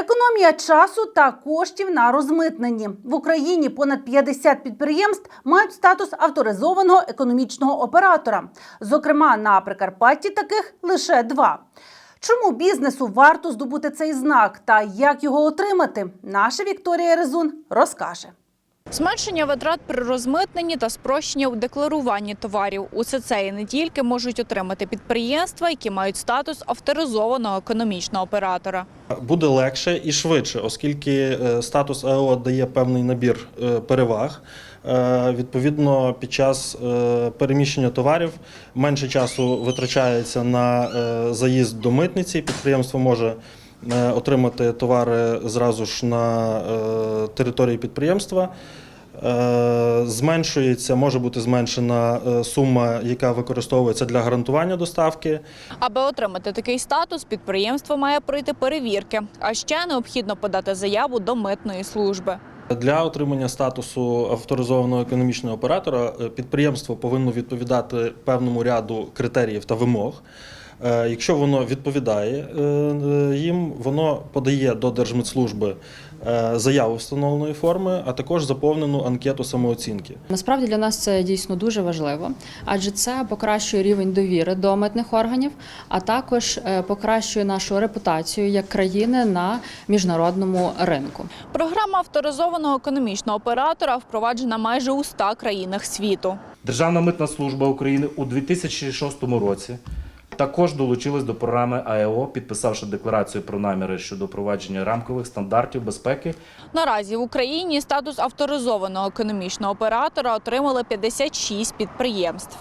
Економія часу та коштів на розмитненні в Україні. Понад 50 підприємств мають статус авторизованого економічного оператора. Зокрема, на Прикарпатті таких лише два. Чому бізнесу варто здобути цей знак та як його отримати? Наша Вікторія Резун розкаже. Зменшення витрат при розмитненні та спрощення у декларуванні товарів. Усе це і не тільки можуть отримати підприємства, які мають статус авторизованого економічного оператора. Буде легше і швидше, оскільки е, статус АО дає певний набір е, переваг. Е, Відповідно, під час переміщення товарів менше часу витрачається на заїзд до митниці. Підприємство може отримати товари зразу ж на е, території підприємства. Е, Зменшується, може бути зменшена е, сума, яка використовується для гарантування доставки. Аби отримати такий статус, підприємство має пройти перевірки, а ще необхідно подати заяву до митної служби. Для отримання статусу авторизованого економічного оператора е, підприємство повинно відповідати певному ряду критеріїв та вимог. Е, Якщо воно відповідає е, їм, воно подає до Держмитслужби заяву встановленої форми, а також заповнену анкету самооцінки. Насправді для нас це дійсно дуже важливо, адже це покращує рівень довіри до митних органів, а також е, покращує нашу репутацію як країни на міжнародному ринку. Програма авторизованого економічного оператора впроваджена майже у 100 країнах світу. Державна митна служба України у 2006 році також долучилась до програми АЕО, підписавши декларацію про наміри щодо провадження рамкових стандартів безпеки Наразі в Україні статус авторизованого економічного оператора отримали 56 підприємств.